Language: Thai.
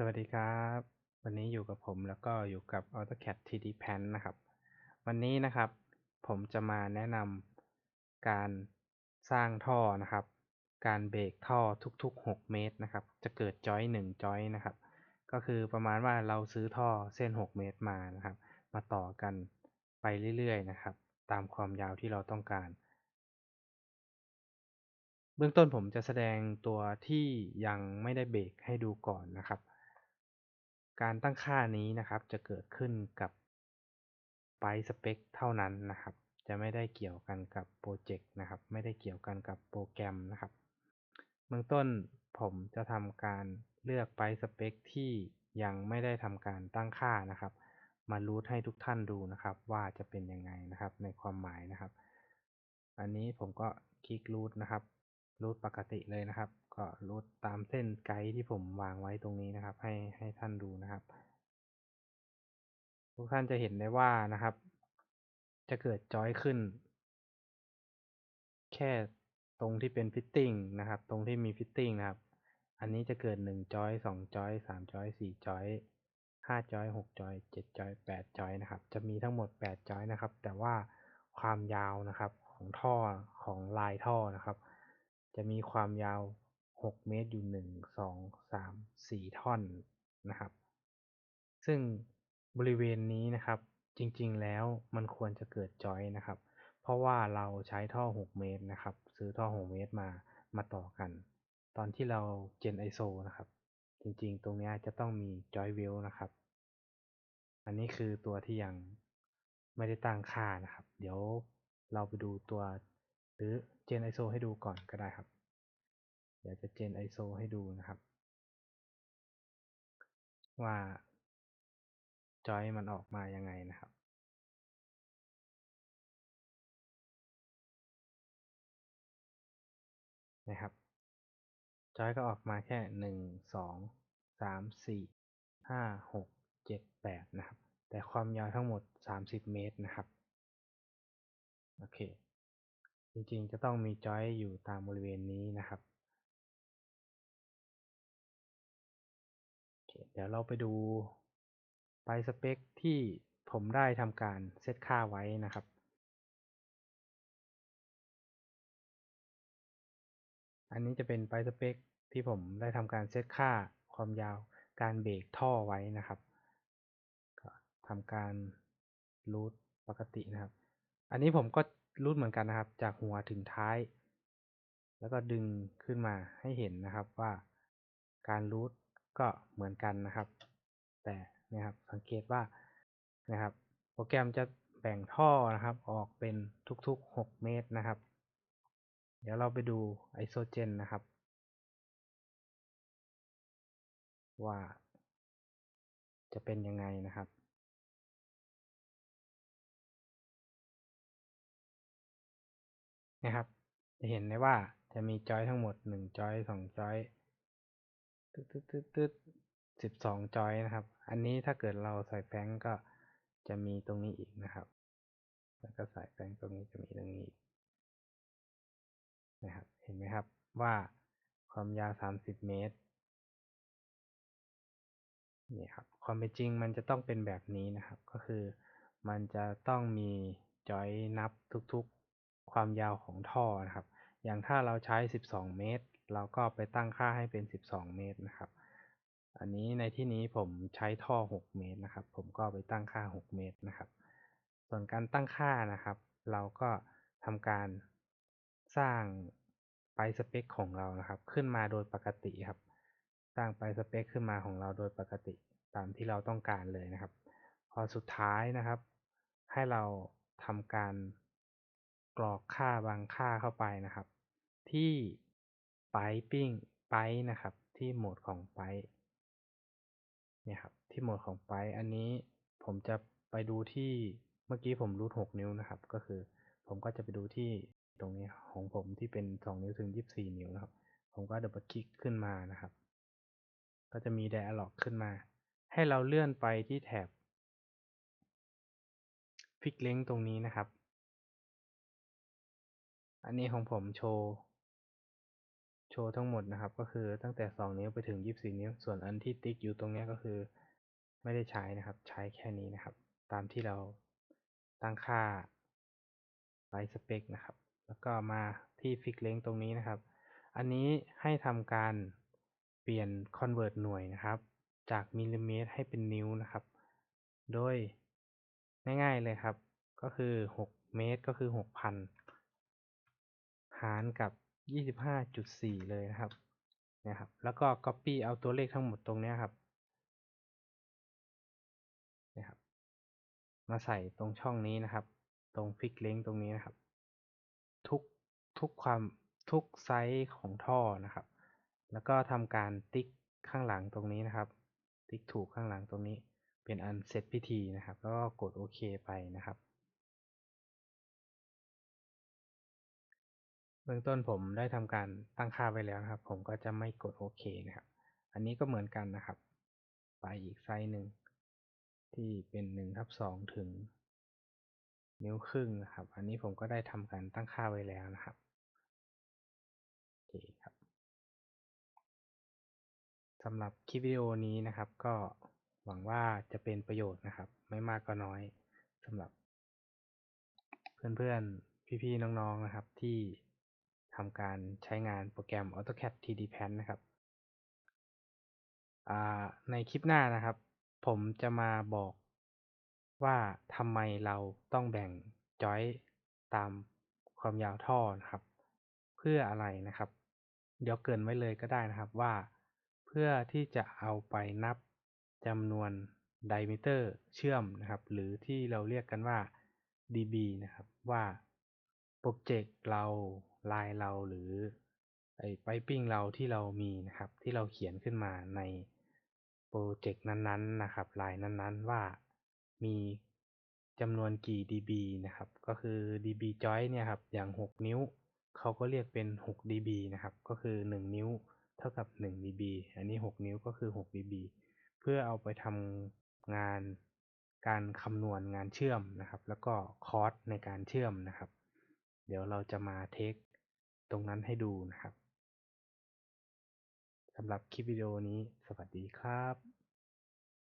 สวัสดีครับ วันนี้อยู่กับผมแล้วก็อยู่กับ AutoCAD 3D Pan นะครับ วันนี้นะครับผมจะมาแนะนำการสร้างท่อนะครับ การเบรกท่อทุกๆ 6 เมตรนะครับ จะเกิดจอย1จอยนะครับ ก็คือประมาณว่าเราซื้อท่อเส้น 6 เมตรมานะครับ มาต่อกันไปเรื่อยๆนะครับ ตามความยาวที่เราต้องการ เบื้องต้นผมจะแสดงตัวที่ยังไม่ได้เบรกให้ดูก่อนนะครับ การตั้งค่านี้นะครับจะเกิดขึ้นกับไปสเปคเท่านั้นนะครับ จะไม่ได้เกี่ยวกันกับโปรเจกต์นะครับ ไม่ได้เกี่ยวกันกับโปรแกรมนะครับ เบื้องต้นผมจะทำการเลือกไปสเปคที่ยังไม่ได้ทำการตั้งค่านะครับ มารูทให้ทุกท่านดูนะครับ ว่าจะเป็นยังไงนะครับในความหมายนะครับ อันนี้ผมก็คลิกรูทนะครับ รูทปกติเลยนะครับ ก็รูทตามเส้นไกด์ที่ผมวางไว้ตรงนี้นะครับ ให้ให้ท่านดูนะครับ ทุกท่านจะเห็นได้ว่านะครับ จะเกิดจอยขึ้น แค่ตรงที่เป็นฟิตติ้งนะครับ ตรงที่มีฟิตติ้งนะครับ อันนี้จะเกิดหนึ่งจอยสองจอยสามจอยสี่จอยห้าจอยหกจอยเจ็ดจอยแปดจอยนะครับ จะมีทั้งหมดแปดจอยนะครับ แต่ว่าความยาวนะครับของท่อของลายท่อนะครับ จะมีความยาวหกเมตรอยู่หนึ่งสองสามสี่ท่อนนะครับ ซึ่งบริเวณนี้นะครับ จริงๆแล้วมันควรจะเกิดจอยนะครับ เพราะว่าเราใช้ท่อ 6 เมตรนะครับ ซื้อท่อ 6 เมตรมามาต่อกัน ตอนที่เราเจน ISO นะครับ จริงๆ ตรงนี้จะต้องมีจอยเวลนะครับ อันนี้คือตัวที่ยังไม่ได้ตั้งค่านะครับ เดี๋ยวเราไปดูตัว หรือเจน ISO ให้ดูก่อนก็ได้ครับ เดี๋ยวจะเจน ISO ให้ดูนะครับ ว่าจอยมันออกมายังไงนะครับนะครับ จอยก็ออกมาแค่หนึ่งสองสามสี่ห้าหกเจ็ดแปดนะครับ แต่ความยาวทั้งหมดสามสิบเมตรนะครับ โอเค จริงๆ จะต้องมีจอยอยู่ตามบริเวณนี้นะครับเคเดี๋ยวเราไปดูไปสเปคที่ผมได้ทำการเซตค่าไว้นะครับ อันนี้จะเป็นไปสเปคที่ผมได้ทำการเซตค่าความยาวการเบรกท่อไว้นะครับ ก็ทำการรูทปกตินะครับ อันนี้ผมก็รูทเหมือนกันนะครับ จากหัวถึงท้าย แล้วก็ดึงขึ้นมาให้เห็นนะครับว่าการรูทก็เหมือนกันนะครับ แต่นะครับสังเกตว่านะครับ โปรแกรมจะแบ่งท่อนะครับ ออกเป็นทุกๆ 6 เมตรนะครับ เดี๋ยวเราไปดูไอโซเจนนะครับ ว่าจะเป็นยังไงนะครับ นะครับ จะเห็นได้ว่าจะมีจอยทั้งหมดหนึ่งจอยสองจอยตึ๊ดตึ๊ดตึ๊ดตึ๊ดสิบสองจอยนะครับ อันนี้ถ้าเกิดเราใส่แฟงก็จะมีตรงนี้อีกนะครับ แล้วก็ใส่แฟงตรงนี้จะมีตรงนี้นะครับ เห็นไหมครับว่าความยาวสามสิบเมตรนี่ครับความเป็นจริงมันจะต้องเป็นแบบนี้นะครับ ก็คือมันจะต้องมีจอยนับทุกๆ ความยาวของท่อนะครับ อย่างถ้าเราใช้ 12 เมตร เราก็ไปตั้งค่าให้เป็น 12 เมตรนะครับ อันนี้ในที่นี้ผมใช้ท่อ 6 เมตรนะครับ ผมก็ไปตั้งค่า 6 เมตรนะครับ ส่วนการตั้งค่านะครับ เราก็ทำการสร้างไปสเปคของเรานะครับ ขึ้นมาโดยปกติครับ สร้างไปสเปคขึ้นมาของเราโดยปกติตามที่เราต้องการเลยนะครับ พอสุดท้ายนะครับ ให้เราทำการ กรอกค่าบางค่าเข้าไปนะครับ ที่ไปปิ้งไปนะครับ ที่โหมดของไปเนี่ยครับที่โหมดของไปอันนี้ผมจะไปดูที่เมื่อกี้ผมรูทหกนิ้วนะครับ ก็คือผมก็จะไปดูที่ตรงนี้ของผมที่เป็นสองนิ้วถึงยี่สิบสี่นิ้วนะครับ ผมก็ดับเบิลคลิกขึ้นมานะครับ ก็จะมี dialog ขึ้นมา ให้เราเลื่อนไปที่แถบฟิกเล้งตรงนี้นะครับ อันนี้ของผมโชว์ โชว์ทั้งหมดนะครับ ก็คือตั้งแต่ 2 นิ้วไปถึง 24 นิ้ว ส่วนอันที่ติ๊กอยู่ตรงนี้ก็คือ ไม่ได้ใช้นะครับ ใช้แค่นี้นะครับ ตามที่เราตั้งค่าไลท์สเปคนะครับ แล้วก็มาที่ฟิกเลงตรงนี้นะครับ อันนี้ให้ทำการเปลี่ยน convert หน่วยนะครับ จากมิลลิเมตรให้เป็นนิ้วนะครับ โดยง่ายๆเลยครับ ก็คือ 6 เมตรก็คือ 6,000 หารกับ 25.4 เลยนะครับนี่ยครับแล้วก็ copy เอาตัวเลขทั้งหมดตรงนี้ครับนี่ยครับมาใส่ตรงช่องนี้นะครับ ตรง Fix Length ตรงนี้นะครับ ทุกทุกความทุกไซส์ของท่อนะครับ แล้วก็ทำการติ๊กข้างหลังตรงนี้นะครับ ติ๊กถูกข้างหลังตรงนี้เป็นอันเสร็จพิธีนะครับ แล้วก็กดโอเคไปนะครับ เบื้องต้นผมได้ทำการตั้งค่าไว้แล้วนะครับ ผมก็จะไม่กดโอเคนะครับ อันนี้ก็เหมือนกันนะครับ ไปอีกไซส์หนึ่งที่เป็น1ทับ2ถึง นิ้วครึ่งนะครับ อันนี้ผมก็ได้ทำการตั้งค่าไว้แล้วนะครับโอเคครับสำหรับคลิปวิดีโอนี้นะครับ ก็หวังว่าจะเป็นประโยชน์นะครับ ไม่มากก็น้อยสำหรับ เพื่อนๆพี่ๆน้องๆนะครับที่ ทำการใช้งานโปรแกรม AutoCAD 3D Plan นะครับในคลิปหน้านะครับ ผมจะมาบอกว่าทำไมเราต้องแบ่งจอยตามความยาวท่อนะครับ เพื่ออะไรนะครับ เดี๋ยวเกินไว้เลยก็ได้นะครับว่า เพื่อที่จะเอาไปนับจำนวนไดมิเตอร์เชื่อมนะครับ หรือที่เราเรียกกันว่า dB นะครับว่าโปรเจกต์เรา ลายเราหรือไอ้ไปปิ้งเราที่เรามีนะครับ ที่เราเขียนขึ้นมาในโปรเจกต์นั้นๆนะครับลายนั้นๆ ว่ามีจำนวนกี่ dB นะครับ ก็คือ dB joint เนี่ยครับ อย่าง 6 นิ้ว เขาก็เรียกเป็น 6 dB นะครับ ก็คือ 1 นิ้วเท่ากับ 1 dB อันนี้ 6 นิ้วก็คือ 6 dB เพื่อเอาไปทำงานการคำนวณงานเชื่อมนะครับ แล้วก็คอร์สในการเชื่อมนะครับ เดี๋ยวเราจะมาเทค ตรงนั้นให้ดูนะครับสำหรับคลิปวิดีโอนี้สวัสดีครับ